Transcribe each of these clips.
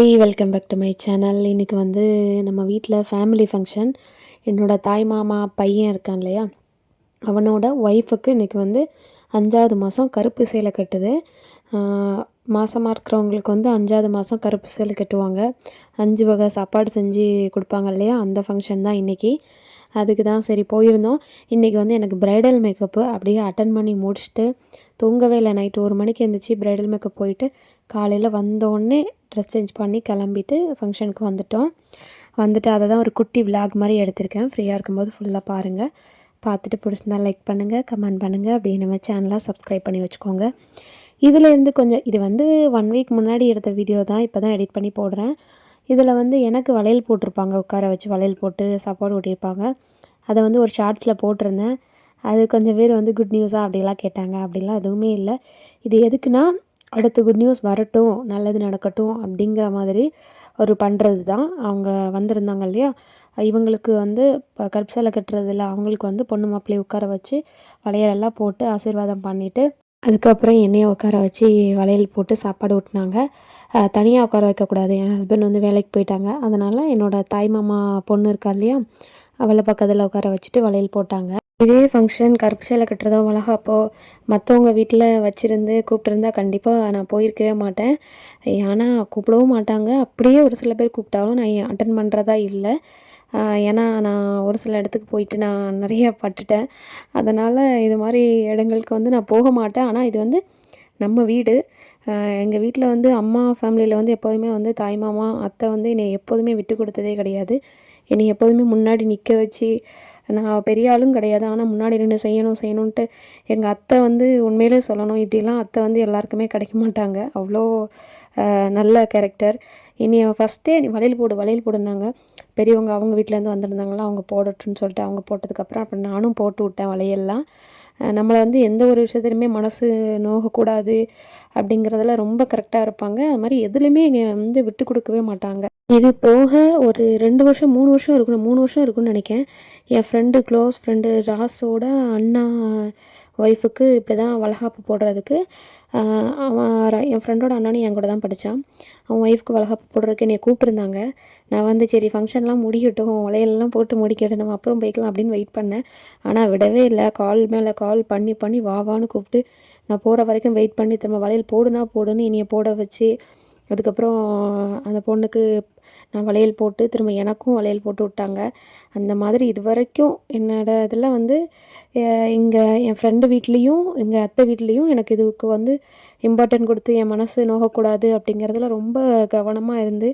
Hi welcome back to my channel இன்றைக்கி வந்து நம்ம வீட்டில் ஃபேமிலி ஃபங்க்ஷன் என்னோடய தாய் மாமா பையன் இருக்கான் இல்லையா? அவனோட ஒய்ஃபுக்கு இன்றைக்கி வந்து அஞ்சாவது மாதம் கருப்பு சேலை கட்டுது. மாதமாக இருக்கிறவங்களுக்கு வந்து அஞ்சாவது மாதம் கருப்பு சேலை கட்டுவாங்க. அஞ்சு வகை சாப்பாடு செஞ்சு கொடுப்பாங்க இல்லையா? அந்த ஃபங்க்ஷன் தான் இன்றைக்கி அதுக்கு தான் சரி போயிருந்தோம். இன்றைக்கி வந்து எனக்கு ப்ரைடல் மேக்கப்பு அப்படியே அட்டன் பண்ணி முடிச்சுட்டு தூங்கவே இல்லை. நைட்டு ஒரு மணிக்கு எழுந்திரிச்சி ப்ரைடல் மேக்கப் போயிட்டு காலையில் வந்தோடனே ட்ரெஸ் சேஞ்ச் பண்ணி கிளம்பிட்டு ஃபங்க்ஷனுக்கு வந்துட்டோம். வந்துட்டு அதை தான் ஒரு குட்டி விலாக் மாதிரி எடுத்திருக்கேன். ஃப்ரீயாக இருக்கும்போது ஃபுல்லாக பாருங்கள் பார்த்துட்டு பிடிச்சிருந்தா லைக் பண்ணுங்கள் கமெண்ட் பண்ணுங்கள் அப்படியே நம்ம சேனலாக சப்ஸ்கிரைப் பண்ணி வச்சுக்கோங்க. இதிலேருந்து கொஞ்சம் இது வந்து ஒன் வீக் முன்னாடி எடுத்த வீடியோ தான். இப்போ தான் எடிட் பண்ணி போடுறேன். இதில் வந்து எனக்கு வளையல் போட்டிருப்பாங்க. உட்கார வச்சு வளையல் போட்டு சாப்பாடு ஊட்டியிருப்பாங்க. அதை வந்து ஒரு ஷார்ட்ஸில் போட்டிருந்தேன். அது கொஞ்சம் பேர் வந்து குட் நியூஸாக அப்படிலாம் கேட்டாங்க. அப்படிலாம் எதுவுமே இல்லை. இது எதுக்குன்னா அடுத்து குட் நியூஸ் வரட்டும் நல்லது நடக்கட்டும் அப்படிங்கிற மாதிரி ஒரு பண்ணுறது தான் அவங்க வந்திருந்தாங்க இல்லையா? இவங்களுக்கு வந்து இப்போ கருப்பு கட்டுறதில்ல அவங்களுக்கு வந்து பொண்ணு மாப்பிள்ளையை உட்கார வச்சு வளையலெல்லாம் போட்டு ஆசீர்வாதம் பண்ணிவிட்டு அதுக்கப்புறம் என்னையை உட்கார வச்சு வளையல் போட்டு சாப்பாடு ஊட்டினாங்க. தனியாக உட்கார வைக்கக்கூடாது. என் ஹஸ்பண்ட் வந்து வேலைக்கு போயிட்டாங்க. அதனால் என்னோடய தாய் மாமா பொண்ணு இருக்கா இல்லையா? அவளை பக்கத்தில் உட்கார வச்சுட்டு வளையல் போட்டாங்க. இதே ஃபங்க்ஷன் கருப்பு சேலை கட்டுறதோ மிளகாப்போ மற்றவங்க வீட்டில் வச்சுருந்து கூப்பிட்டுருந்தா கண்டிப்பாக நான் போயிருக்கவே மாட்டேன். ஆனால் கூப்பிடவும் மாட்டாங்க. அப்படியே ஒரு சில பேர் கூப்பிட்டாலும் நான் அட்டன் பண்ணுறதா இல்லை. ஏன்னா நான் ஒரு சில இடத்துக்கு போயிட்டு நான் நிறைய பட்டுட்டேன். அதனால் இது மாதிரி இடங்களுக்கு வந்து நான் போக மாட்டேன். ஆனால் இது வந்து நம்ம வீடு. எங்கள் வீட்டில் வந்து அம்மா ஃபேமிலியில் வந்து எப்போதுமே வந்து தாய் மாமா அத்தை வந்து என்னை எப்போதுமே விட்டு கொடுத்ததே கிடையாது. என்னை எப்போதுமே முன்னாடி நிற்க வச்சு நான் பெரிய ஆளும் கிடையாது. ஆனால் முன்னாடி நின்று செய்யணும் செய்யணுன்ட்டு எங்கள் அத்தை வந்து உண்மையிலே சொல்லணும். இப்படிலாம் அத்தை வந்து எல்லாருக்குமே கிடைக்க மாட்டாங்க. அவ்வளோ நல்ல கேரக்டர் இனி ஃபஸ்ட்டே நீ வளையல் போடு வளையல் போடுனாங்க பெரியவங்க அவங்க வீட்டிலேருந்து வந்திருந்தாங்களா அவங்க போடட்டுன்னு சொல்லிட்டு அவங்க போட்டதுக்கப்புறம் அப்புறம் நானும் போட்டு விட்டேன் வளையல்லாம். நம்மளை வந்து எந்த ஒரு விஷயத்துலையுமே மனசு நோகக்கூடாது அப்படிங்கிறதுல ரொம்ப கரெக்டாக இருப்பாங்க. அது மாதிரி எதுலேயுமே வந்து விட்டு கொடுக்கவே மாட்டாங்க. இது போக ஒரு ரெண்டு வருஷம் மூணு வருஷம் இருக்கணும் மூணு வருஷம் இருக்குன்னு நினைக்கிறேன். என் ஃப்ரெண்டு க்ளோஸ் ஃப்ரெண்டு ராஸோட அண்ணா ஒய்ஃபுக்கு இப்படி தான் வளகாப்பு போடுறதுக்கு அவன் என் ஃப்ரெண்டோட அண்ணனும் என் கூட தான் படித்தான் அவன் ஒய்ஃப்க்கு வளகாப்பு போடுறதுக்கு என்னை கூப்பிட்டுருந்தாங்க. நான் வந்து சரி ஃபங்க்ஷன்லாம் முடிக்கட்டும் வளையல்லாம் போட்டு முடிக்கட்டும் நம்ம அப்புறம் போய்க்கலாம் அப்படின்னு வெயிட் பண்ணேன். ஆனால் விடவே இல்லை. கால் மேலே கால் பண்ணி பண்ணி வா வான்னு கூப்பிட்டு நான் போகிற வரைக்கும் வெயிட் பண்ணி திரும்ப வளையல் போடுனா போடுன்னு என்னையை போட வச்சு அதுக்கப்புறம் அந்த பொண்ணுக்கு நான் வளையல் போட்டு திரும்ப எனக்கும் வளையல் போட்டு விட்டாங்க. அந்த மாதிரி இது வரைக்கும் என்னோட இதில் வந்து இங்கே என் ஃப்ரெண்டு வீட்லேயும் எங்கள் அத்தை வீட்லேயும் எனக்கு இதுக்கு வந்து இம்பார்ட்டன்ட் கொடுத்து என் மனசு நோகக்கூடாது அப்படிங்கிறதுல ரொம்ப கவனமாக இருந்து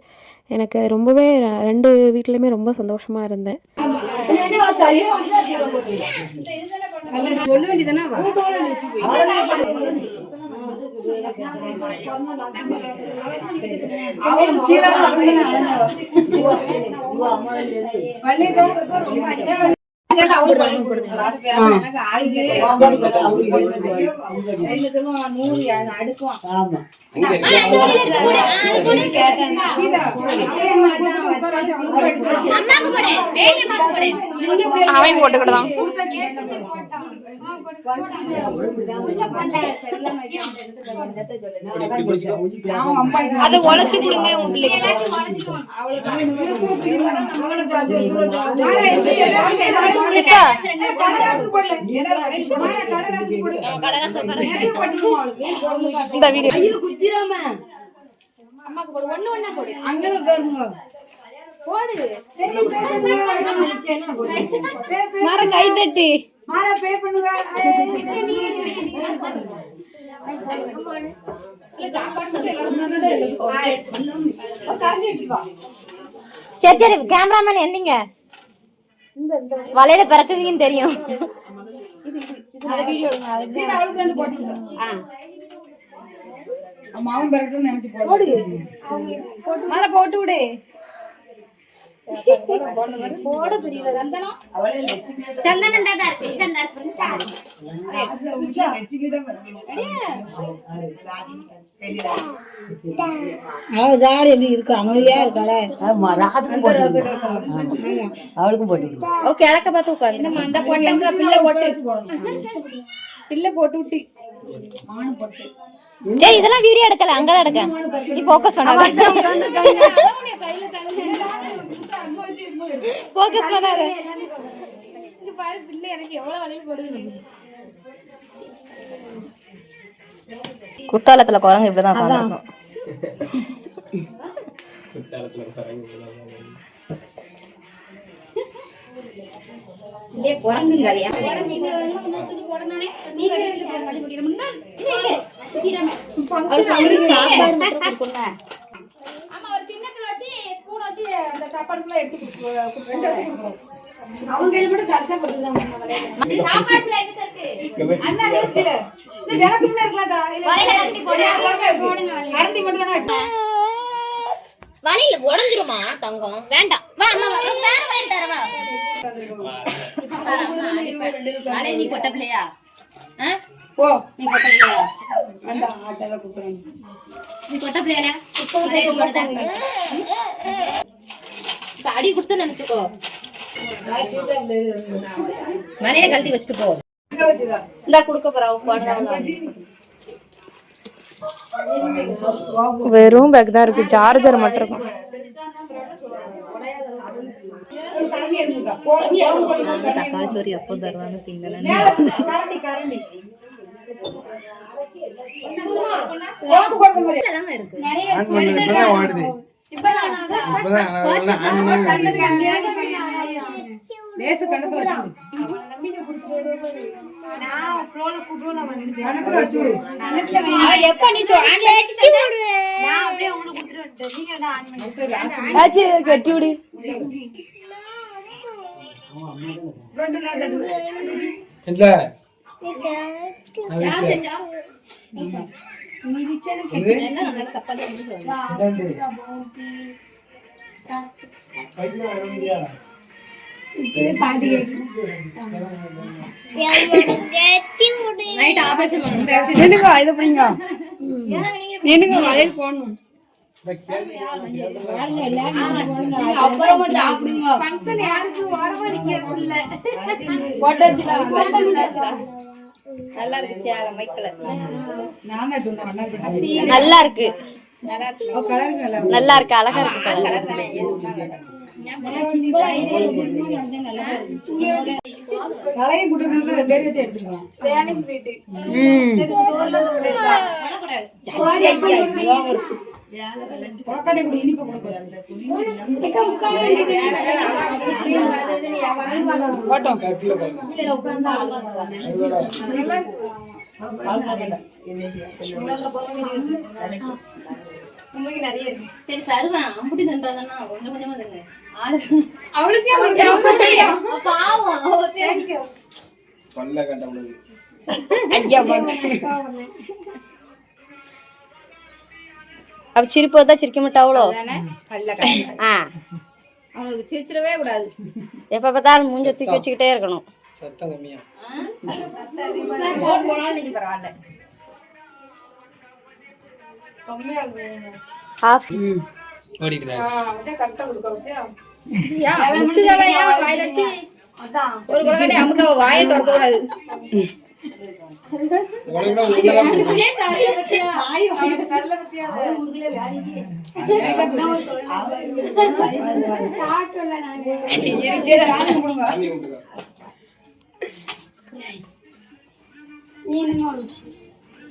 எனக்கு ரொம்பவே ரெண்டு வீட்லேயுமே ரொம்ப சந்தோஷமாக இருந்தேன். சொல்ல சீலா அவன் போட்டுக்கிட்டான் அதை உழைச்சு கொடுங்க உங்க இந்த வீடியோ. அம்மாக்கு போடு. ஒண்ணு ஒண்ணா போடு. அங்கனுக்கு போடு. மர கை தட்டி மாற பே பண்ணுங்க சரி சரி கேமராமேன் எந்திங்க. வலையில பிறக்குவீங்கன்னு தெரியும். பிறக்கணும்னு நினைச்சு மர போட்டு விடு. போட தெரியல சந்தனம் சந்தனம் தான் இருக்கு? இவன் தான் அவ ஜாடி எப்படி இருக்கு அமைதியா இருக்காள அவளுக்கும் போட்டு ஓகே இலக்க பார்த்து உட்காந்து அந்த போட்டாங்க பிள்ளை போட்டு பிள்ளை போட்டு விட்டு. போட்டு. சரி இதெல்லாம் வீடியோ எடுக்கல. அங்கதான் எடுக்க நீ ஃபோக்கஸ் பண்ணாத. ஃபோக்கஸ் பண்ணாத. இங்க பாரு பிள்ளை எனக்கு எவ்வளவு வலி போடுது. குத்தாலத்துல குரங்கு இப்படிதான் உட்காந்துருக்கும் சாப்பாடுக்குள்ள எடுத்து கொடுத்து அவங்க மட்டும் கரெக்டா போட்டுதான் வழியில உடஞ்சிருமா தங்கம்? வேண்டாம். வா அம்மா வா. வேற வழியில் தரவா? வலை நீ கொட்ட பிள்ளையா? ஓ நீ கொட்ட பிள்ளையா? அந்த ஆட்டெல்லாம் கூப்பிடுறேன் நீ கொட்ட பிள்ளையா இப்ப அடி கொடுத்து நினைச்சுக்கோ. மலையை கழட்டி வச்சுட்டு போ. இந்தா கொடுக்க போறா வெறும் பேக் தான் இருக்கு சார்ஜர் மட்டும் இருக்கும் கரண்டி எடுத்துக்கா போதும் போதும் போதும் தக்காளி சோறு எப்போ தருவாங்க திங்கல மேல லேசு கணக்குல வச்சு கணக்குல வச்சு விடு எப்ப நீ கட்டி விடு. இல்ல. யார் போடணும் அப்புறமா சாப்பிடுங்க ஃபங்க்ஷன் ஓரமா போட்டோ நல்லா இருக்கு. நல்லா இருக்கு. நல்லா இருக்கு. அழகா இருக்கு. தலையை குட்டுறது ரெண்டு பேரும் வச்சு எடுத்துக்கலாம் இனிப்பு சரி சருவேன் அம்புட்டி தண்டாதானா கொஞ்சம் கொஞ்சமா தண்ணு பல்ல உள்ளது அவ சிரிப்பு வந்தா சிரிக்க மாட்டாவளோ? ஆ. அவங்களுக்கு சிரிச்சிடவே கூடாது. எப்ப பார்த்தாலும் மூஞ்ச தூக்கி வச்சுக்கிட்டே இருக்கணும். சத்தம் கம்மியா. பரவாயில்ல. முத்துதலை ஏன் வாயில வச்சு. ஒரு குழந்தை அமுக்க வாயை திறக்க கூடாது உனக்கு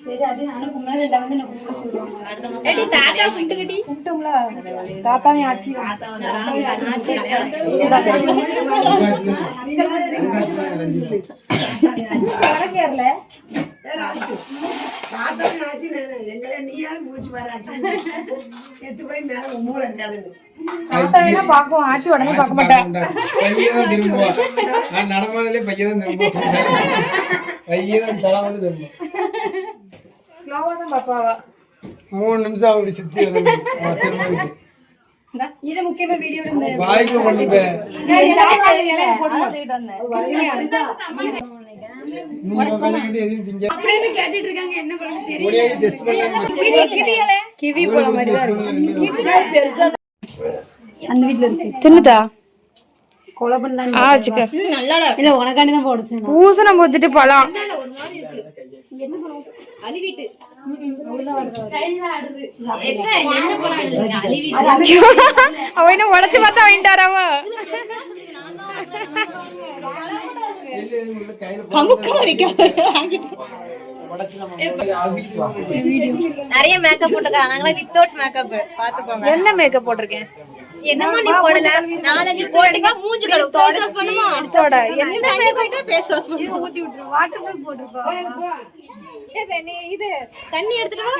கூட உள்ளதான் பிடிக்கும். சாமி கொடுங்க தண்ணி விட்டுக்கோ. ஏடி தாத்தா கும்பிட்டுக்கிட்டி? ஆச்சி. பார்க்க மாட்டா. பையன் தான் திரும்புவா. நான் நடமாடலே பையன் தான் பையன் தான் திரும்புவான். மூணு நிமிஷம் அப்படி சுத்தி. இதை முக்கியமா வீடியோ வாய்க்குள்ள கொண்டு போய் இலையை போடுங்க நீங்க கலக்கிட்டு எதையும் திங்க. அப்படின்னு கேட்டுட்டு இருக்காங்க? என்ன பண்ணு முடியாது டெஸ்ட் பண்ணலாம் கிவி போல மாதிரி தான். இருக்கு. சின்னதா? ஆ வச்சுக்க நல்லா பூசணம் போத்துட்டு பழம் அழுவிட்டு. அவ என்ன உடச்சு பார்த்தா வாங்கிட்டாராவா உடச்சு நம்ம ஆகிட்டு வா. நிறைய மேக்கப் போட்டுருக்காங்க. நாங்களே வித்தவுட் மேக்கப் பாத்துக்கோங்க என்ன மேக்கப் போட்டிருக்கேன்? என்னமா நீ போடல? நாலஞ்சு போட்டுங்க மூஞ்சி கழுவு. ஃபேஸ் வாஷ் பண்ணுமா இதோட என்ன தண்ணி போயிட்டு ஃபேஸ் வாஷ் பண்ணுமா ஊத்தி விட்டுரு. வாட்டர் ப்ரூஃப் போட்டுருக்கோம் ஏய், நீ இது தண்ணி எடுத்துட்டு வா.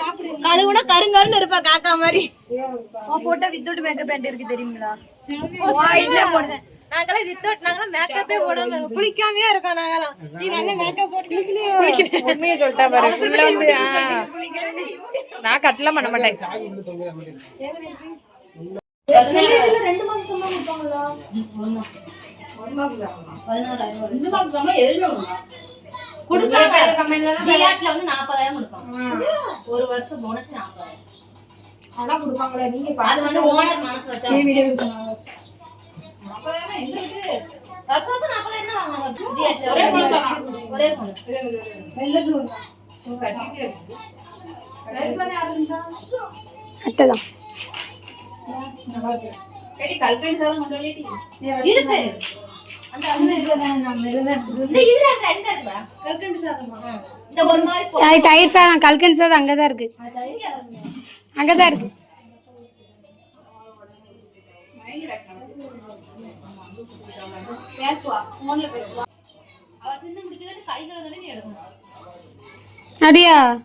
கழுவுனா கருங்கருன்னு இருப்பா காக்கா மாதிரி. உன் போட்டோ வித்தவுட் மேக்கப் பேண்ட் இருக்கு தெரியுங்களா நாங்களாம் வித்தவுட் நாங்களாம் மேக்கப்பே போடாம குளிக்காமயே இருக்கோம் நாங்களாம் நீ நல்ல மேக்கப் போட்டு குளிக்கல உண்மையை சொல்லிட்டா பாரு. உள்ள வந்து ஆ. நான் கட்டலாம் பண்ண மாட்டேன். சாவி உள்ள தொங்குது அப்படி. கொடுப்பாங்க. ஜிஆர்ட்ல வந்து நாற்பதாயிரம் கொடுப்பாங்க. ஒரு வருஷம் போனஸ் நாற்பதாயிரம் அது வந்து ஓனர் மனசு வச்சா. வருஷம் வருஷம் நாற்பதாயிரம் தான் வாங்குவாங்க. ஒரே பொண்ணு ஒரே பொண்ணு அட்டதான் இருக்கு. அந்த அதுல இருக்கு இந்த இதுல இருக்கு? எங்க இருக்குடா கல்கண்டு சாதமா. இந்த ஒரு மாதிரி போ- அது தயிர் சாதம் கல்கன் சாதம் அங்கதான் இருக்கு. அங்கதான் இருக்கு. பேசுவா. போன்ல பேசுவா. அவ தின்னு முடிக்கிறது கை கழுவுனே நீ எடுக்கணும். அப்படியா?